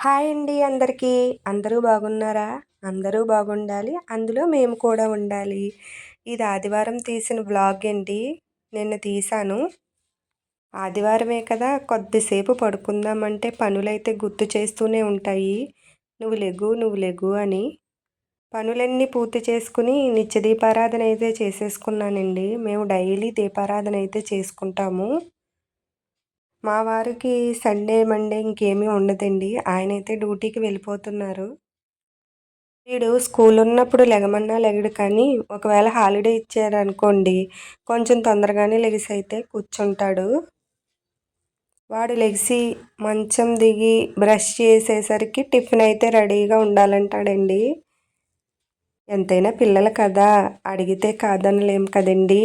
Hi అండి అందరికీ. అందరూ బాగున్నారా? అందరూ బాగుండాలి. అందులో మేము కూడా ఉండాలి. ఇది ఆదివారం తీసిన వ్లాగ్ అండి. నిన్న తీశాను. ఆదివారమే కదా కొద్దిసేపు పడుకుందామంటే పనులైతే గుర్తు చేస్తూనే ఉంటాయి. నువ్వు లెగు నువ్వు లెగు అని. పనులన్నీ పూర్తి చేసుకుని నిత్య దీపారాధన అయితే చేసేసుకున్నానండి. మేము డైలీ దీపారాధన అయితే చేసుకుంటాము. మా వారికి సండే మండే ఇంకేమీ ఉండదండి. ఆయన అయితే డ్యూటీకి వెళ్ళిపోతున్నారు. వీడు స్కూల్ ఉన్నప్పుడు లెగమన్నా లెగడు కానీ ఒకవేళ హాలిడే ఇచ్చారనుకోండి కొంచెం తొందరగానే లెగిసి అయితే కూర్చుంటాడు. వాడు లెగిసి మంచం దిగి బ్రష్ చేసేసరికి టిఫిన్ అయితే రెడీగా ఉండాలంటాడండి. ఎంతైనా పిల్లలు కదా అడిగితే కాదనలేం కదండి.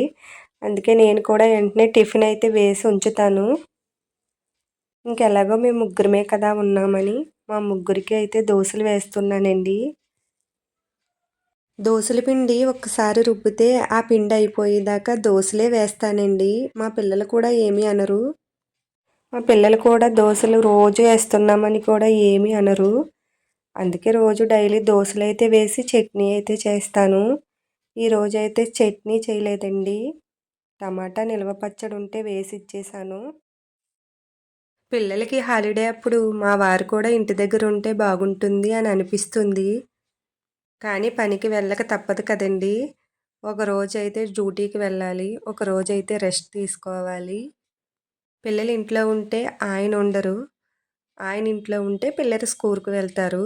అందుకే నేను కూడా వెంటనే టిఫిన్ అయితే వేసి ఉంచుతాను. ఇంకెలాగో మేము ముగ్గురమే కదా ఉన్నామని మా ముగ్గురికి అయితే దోశలు వేస్తున్నానండి. దోశల పిండి ఒక్కసారి రుబ్బితే ఆ పిండి అయిపోయేదాకా దోశలే వేస్తానండి. మా పిల్లలు కూడా ఏమీ అనరు. మా పిల్లలు కూడా దోశలు రోజు వేస్తున్నామని కూడా ఏమీ అనరు. అందుకే రోజు డైలీ దోశలు అయితే వేసి చట్నీ అయితే చేస్తాను. ఈరోజు అయితే చట్నీ చేయలేదండి. టమాటా నిల్వ పచ్చడి ఉంటే వేసి ఇచ్చేసాను. పిల్లలకి హాలిడే అప్పుడు మా వారు కూడా ఇంటి దగ్గర ఉంటే బాగుంటుంది అని అనిపిస్తుంది. కానీ పనికి వెళ్ళక తప్పదు కదండి. ఒక రోజు అయితే డ్యూటీకి వెళ్ళాలి ఒక రోజు అయితే రెస్ట్ తీసుకోవాలి. పిల్లలు ఇంట్లో ఉంటే ఆయన ఉండరు. ఆయన ఇంట్లో ఉంటే పిల్లలు స్కూల్కి వెళ్తారు.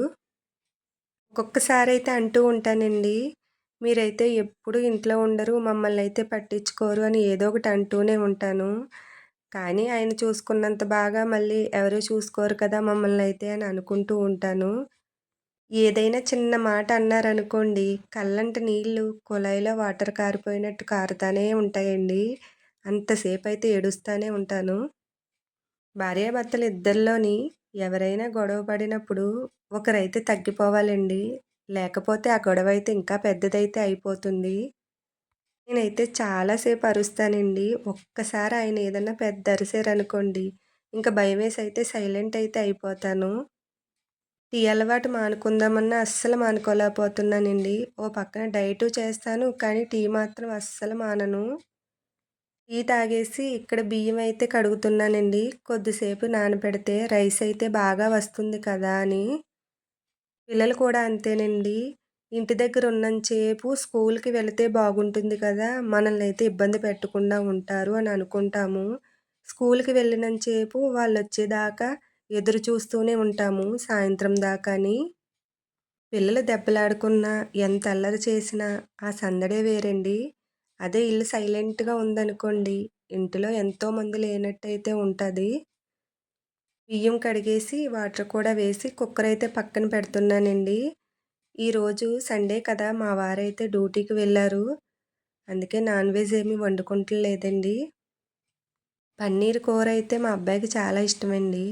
ఒక్కొక్కసారి అయితే అంటూ ఉంటానండి మీరైతే ఎప్పుడు ఇంట్లో ఉండరు మమ్మల్ని అయితే పట్టించుకోరు అని ఏదో ఒకటి అంటూనే ఉంటాను. కానీ ఆయన చూసుకున్నంత బాగా మళ్ళీ ఎవరు చూసుకోరు కదా మమ్మల్ని అయితే అని అనుకుంటూ ఉంటాను. ఏదైనా చిన్న మాట అన్నారనుకోండి కళ్ళంట నీళ్ళు కుళాయిలో వాటర్ కారిపోయినట్టు కారుతానే ఉంటాయండి. అంతసేపు అయితే ఏడుస్తూనే ఉంటాను. భార్యాభర్తలు ఇద్దరిలోని ఎవరైనా గొడవ పడినప్పుడు ఒకరైతే తగ్గిపోవాలండి. లేకపోతే ఆ గొడవ అయితే ఇంకా పెద్దదైతే అయిపోతుంది. నేనైతే చాలాసేపు అరుస్తానండి ఒక్కసారి ఆయన ఏదన్నా పెద్ద అరిసారనుకోండి ఇంకా భయం వేసి అయితే సైలెంట్ అయితే అయిపోతాను. టీ అలవాటు మానుకుందామన్నా అస్సలు మానుకోలేకపోతున్నానండి. ఓ పక్కన డైటు చేస్తాను కానీ టీ మాత్రం అస్సలు మానను. టీ తాగేసి ఇక్కడ బియ్యం అయితే కడుగుతున్నానండి. కొద్దిసేపు నానబెడితే రైస్ అయితే బాగా వస్తుంది కదా అని. పిల్లలు కూడా అంతేనండి. ఇంటి దగ్గర ఉన్నంతసేపు స్కూల్కి వెళితే బాగుంటుంది కదా! మనల్ని అయితే ఇబ్బంది పెట్టకుండా ఉంటారు అని అనుకుంటాము. స్కూల్కి వెళ్ళినంతసేపు వాళ్ళు వచ్చేదాకా ఎదురు చూస్తూనే ఉంటాము సాయంత్రం దాకాని. పిల్లలు దెబ్బలాడుకున్నా ఎంత అల్లరి చేసినా ఆ సందడే వేరండి. అదే ఇల్లు సైలెంట్గా ఉందనుకోండి ఇంటిలో ఎంతోమంది లేనట్టయితే ఉంటుంది. బియ్యం కడిగేసి వాటర్ కూడా వేసి కుక్కర్ అయితే పక్కన పెడుతున్నానండి. ఈరోజు సండే కదా మా వారైతే డ్యూటీకి వెళ్ళారు. అందుకే నాన్ వెజ్ ఏమీ వండుకుంటలేదండి పన్నీర్ కూర అయితే మా అబ్బాయికి చాలా ఇష్టమండి.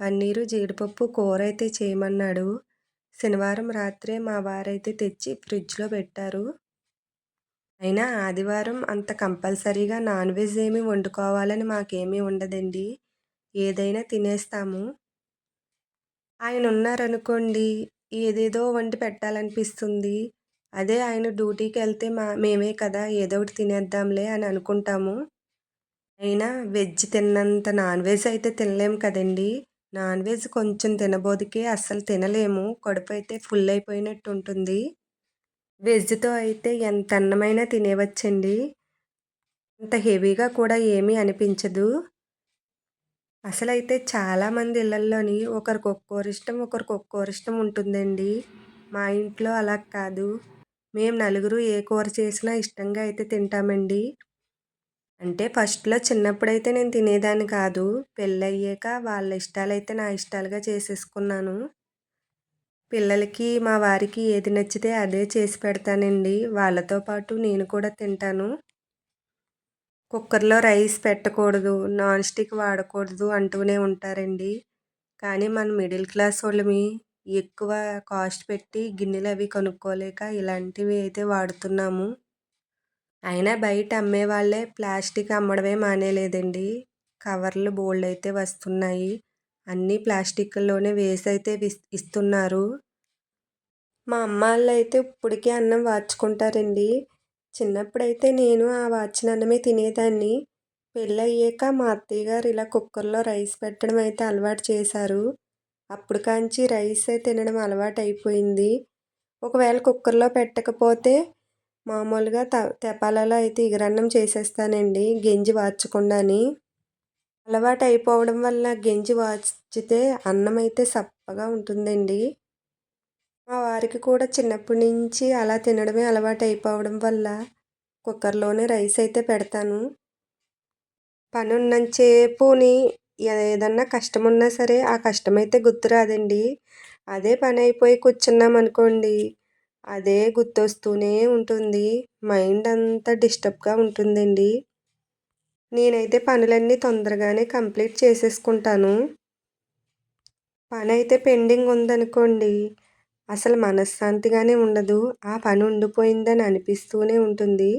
పన్నీరు జీడిపప్పు కూర అయితే చేయమన్నాడు. శనివారం రాత్రే మా వారైతే తెచ్చి ఫ్రిడ్జ్లో పెట్టారు. అయినా ఆదివారం అంత కంపల్సరీగా నాన్ వెజ్ ఏమి వండుకోవాలని మాకేమీ ఉండదండి. ఏదైనా తినేస్తాము. ఆయన ఉన్నారనుకోండి ఏదేదో వండి పెట్టాలనిపిస్తుంది. అదే ఆయన డ్యూటీకి వెళ్తే మా మేమే కదా ఏదో ఒకటి తినేద్దాంలే అని అనుకుంటాము. అయినా వెజ్ తిన్నంత నాన్ వెజ్ అయితే తినలేము కదండి. నాన్ వెజ్ కొంచెం తినబోదికే అస్సలు తినలేము. కడుపు అయితే ఫుల్ అయిపోయినట్టు ఉంటుంది వెజ్తో అయితే ఎంత అన్నమైనా తినేవచ్చండి. అంత హెవీగా కూడా ఏమీ అనిపించదు. అసలైతే చాలామంది ఇళ్ళల్లోని ఒకరికి ఒక్కోరు ఇష్టం ఒకరికి ఒక్కోరు ఇష్టం ఉంటుందండి. మా ఇంట్లో అలా కాదు. మేము నలుగురు ఏ కూర చేసినా ఇష్టంగా అయితే తింటామండి. అంటే ఫస్ట్లో చిన్నప్పుడైతే నేను తినేదాన్ని కాదు. పెళ్ళయ్యాక వాళ్ళ ఇష్టాలైతే నా ఇష్టాలుగా చేసేసుకున్నాను. పిల్లలకి మా వారికి ఏది నచ్చితే అదే చేసి పెడతానండి. వాళ్ళతో పాటు నేను కూడా తింటాను. కుక్కర్లో రైస్ పెట్టకూడదు నాన్ స్టిక్ వాడకూడదు అంటూనే ఉంటారండి కానీ మన మిడిల్ క్లాస్ వాళ్ళమి ఎక్కువ కాస్ట్ పెట్టి గిన్నెలు అవి కొనుక్కోలేక ఇలాంటివి అయితే వాడుతున్నాము అయినా బయట అమ్మే వాళ్ళే ప్లాస్టిక్ అమ్మడమే మానేలేదండి కవర్లు బోల్డ్ అయితే వస్తున్నాయి అన్నీ ప్లాస్టిక్‌లోనే వేసైతే విస్ ఇస్తున్నారు. మా అమ్మాళ్ళు అయితే ఇప్పటికే అన్నం వార్చుకుంటారండి. చిన్నప్పుడైతే నేను ఆ వాచినన్నమే అన్నమే తినేదాన్ని. పెళ్ళయ్యాక మా అత్తయ్య గారు ఇలా కుక్కర్‌లో రైస్ పెట్టడం అయితే అలవాటు చేశారు. అప్పుడు కాంచి రైసే తినడం అలవాటయిపోయింది. ఒకవేళ కుక్కర్‌లో పెట్టకపోతే మామూలుగా త తెపాలలో అయితే ఇగరన్నం చేసేస్తానండి గెంజి వాచకుండాని అలవాటు అయిపోవడం వల్ల గెంజి వాచితే అన్నం అయితే సప్పగా ఉంటుందండి. మా వారికి కూడా చిన్నప్పటి నుంచి అలా తినడమే అలవాటు అయిపోవడం వల్ల కుక్కర్‌లోనే రైస్ అయితే పెడతాను. పనున్నంతసేపుని ఏదన్నా ఏదన్నా కష్టమున్నా సరే ఆ కష్టం అయితే గుర్తురాదండి. అదే పని అయిపోయి కూర్చున్నామనుకోండి అదే గుర్తొస్తూనే ఉంటుంది. మైండ్ అంతా డిస్టర్బ్‌గా ఉంటుందండి. నేనైతే పనులన్నీ తొందరగానే కంప్లీట్ చేసేసుకుంటాను. పని అయితే పెండింగ్ ఉందనుకోండి అసలు మనశ్శాంతిగానే ఉండదు. ఆ పని ఉండిపోయిందని అనిపిస్తూనే ఉంటుంది.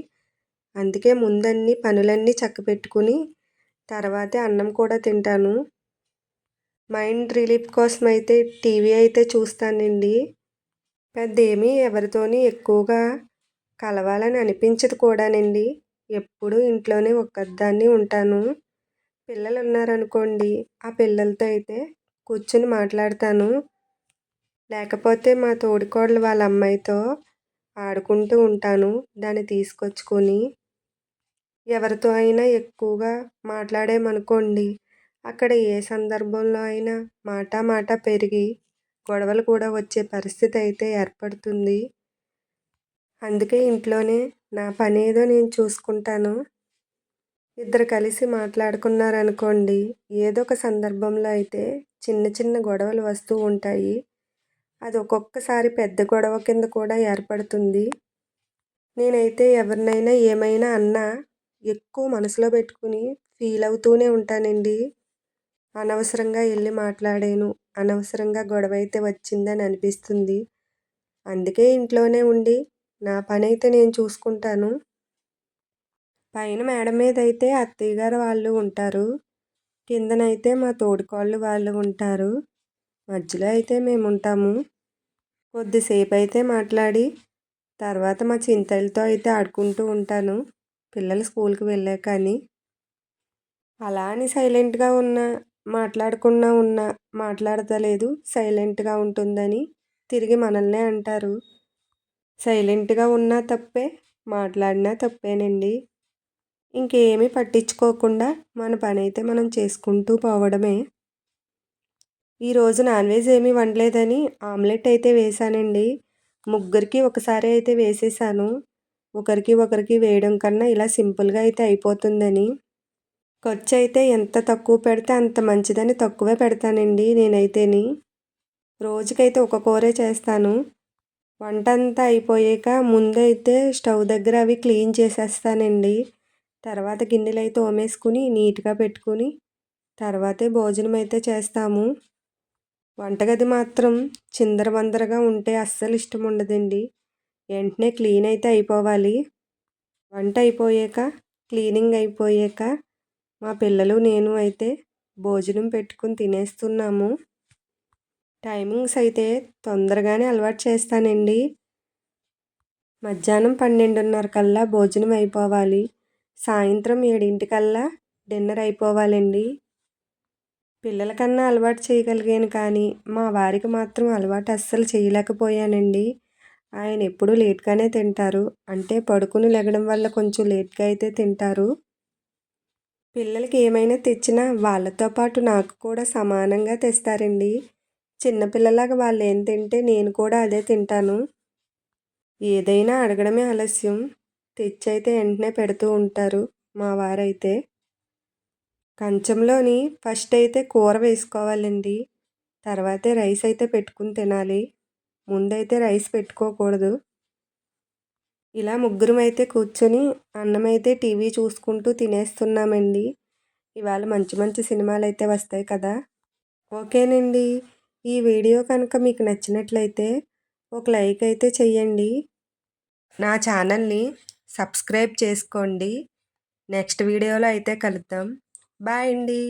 అందుకే ముందన్ని పనులన్నీ చక్కపెట్టుకుని తర్వాతే అన్నం కూడా తింటాను. మైండ్ రిలీఫ్ కోసం అయితే టీవీ అయితే చూస్తానండి. పెద్ద ఏమీ ఎవరితోని ఎక్కువగా కలవాలని అనిపించదు కూడానండి. ఎప్పుడూ ఇంట్లోనే ఒక్కదాన్ని ఉంటాను. పిల్లలు ఉన్నారనుకోండి ఆ పిల్లలతో అయితే కూర్చొని మాట్లాడతాను. లేకపోతే మా తోడికోడలు వాళ్ళ అమ్మాయితో ఆడుకుంటూ ఉంటాను. దాన్ని తీసుకొచ్చుకొని ఎవరితో అయినా ఎక్కువగా మాట్లాడామనుకోండి అక్కడ ఏ సందర్భంలో అయినా మాట మాట పెరిగి గొడవలు కూడా వచ్చే పరిస్థితి అయితే ఏర్పడుతుంది. అందుకే ఇంట్లోనే నా పని ఏదో నేను చూసుకుంటాను. ఇద్దరు కలిసి మాట్లాడుకున్నారనుకోండి ఏదో ఒక సందర్భంలో అయితే చిన్న చిన్న గొడవలు వస్తూ ఉంటాయి. అది ఒక్కొక్కసారి పెద్ద గొడవ కింద కూడా ఏర్పడుతుంది. నేనైతే ఎవరినైనా ఏమైనా అన్నా ఎక్కువ మనసులో పెట్టుకుని ఫీల్ అవుతూనే ఉంటానండి. అనవసరంగా వెళ్ళి మాట్లాడాను. అనవసరంగా గొడవ అయితే వచ్చిందని అనిపిస్తుంది. అందుకే ఇంట్లోనే ఉండి నా పని అయితే నేను చూసుకుంటాను. పైన మేడ మీద అయితే అత్తయ్య గారు వాళ్ళు ఉంటారు. కిందనైతే మా తోడుకోళ్ళు వాళ్ళు ఉంటారు. మధ్యలో అయితే మేము ఉంటాము. కొద్దిసేపు అయితే మాట్లాడి తర్వాత మా చింతలతో అయితే ఆడుకుంటూ ఉంటాను. పిల్లలు స్కూల్కి వెళ్ళాక అని. అలా అని సైలెంట్‌గా ఉన్నా మాట్లాడకుండా ఉన్నా మాట్లాడతలేదు సైలెంట్‌గా ఉంటుందని తిరిగి మనల్నే అంటారు. సైలెంట్‌గా ఉన్నా తప్పే మాట్లాడినా తప్పేనండి. ఇంకేమీ పట్టించుకోకుండా మన పనైతే మనం చేసుకుంటూ పోవడమే. ఈరోజు నాన్ వెజ్ ఏమీ వండలేదని ఆమ్లెట్ అయితే వేశానండి. ముగ్గురికి ఒకసారి అయితే వేసేసాను. ఒకరికి ఒకరికి వేయడం కన్నా ఇలా సింపుల్‌గా అయితే అయిపోతుందని. ఖర్చు అయితే ఎంత తక్కువ పెడితే అంత మంచిదని తక్కువే పెడతానండి నేనైతేని. రోజుకైతే ఒక కూరే చేస్తాను. వంట అంతా అయిపోయాక ముందైతే స్టవ్ దగ్గర అవి క్లీన్ చేసేస్తానండి. తర్వాత గిన్నెలు అయితే ఓమేసుకుని నీట్‌గా పెట్టుకుని తర్వాతే భోజనం అయితే చేస్తాము. వంటగది మాత్రం చిందరవందరగా ఉంటే అస్సలు ఇష్టం ఉండదండి. వెంటనే క్లీన్ అయితే అయిపోవాలి. వంట అయిపోయాక క్లీనింగ్ అయిపోయాక మా పిల్లలు నేను అయితే భోజనం పెట్టుకుని తినేస్తున్నాము. టైమింగ్స్ అయితే తొందరగానే అలవాటు చేస్తానండి. మధ్యాహ్నం పన్నెండున్నర కల్లా భోజనం అయిపోవాలి. సాయంత్రం ఏడింటికల్లా డిన్నర్ అయిపోవాలండి. పిల్లలకన్నా అలవాటు చేయగలిగాను కానీ మా వారికి మాత్రం అలవాటు అస్సలు చేయలేకపోయానండి. ఆయన ఎప్పుడూ లేట్‌గానే తింటారు. అంటే పడుకుని లెగడం వల్ల కొంచెం లేట్‌గా అయితే తింటారు. పిల్లలకి ఏమైనా తెచ్చినా వాళ్ళతో పాటు నాకు కూడా సమానంగా తెస్తారండి. చిన్నపిల్లలాగా వాళ్ళు ఏం తింటే నేను కూడా అదే తింటాను. ఏదైనా అడగడమే ఆలస్యం. తెచ్చైతే వెంటనే పెడుతూ ఉంటారు మా వారైతే. కంచంలోని ఫస్ట్ అయితే కూర వేసుకోవాలండి. తర్వాతే రైస్ అయితే పెట్టుకుని తినాలి. ముందైతే రైస్ పెట్టుకోకూడదు. ఇలా ముగ్గురం అయితే కూర్చొని అన్నమైతే టీవీ చూసుకుంటూ తినేస్తున్నామండి. ఇవాళ మంచి మంచి సినిమాలు అయితే వస్తాయి కదా! ఓకేనండి. ఈ వీడియో కనుక మీకు నచ్చినట్లయితే ఒక లైక్ అయితే చెయ్యండి. నా ఛానల్‌ని సబ్స్క్రైబ్ చేసుకోండి. నెక్స్ట్ వీడియోలో అయితే కలుద్దాం. బాయ్ అండి.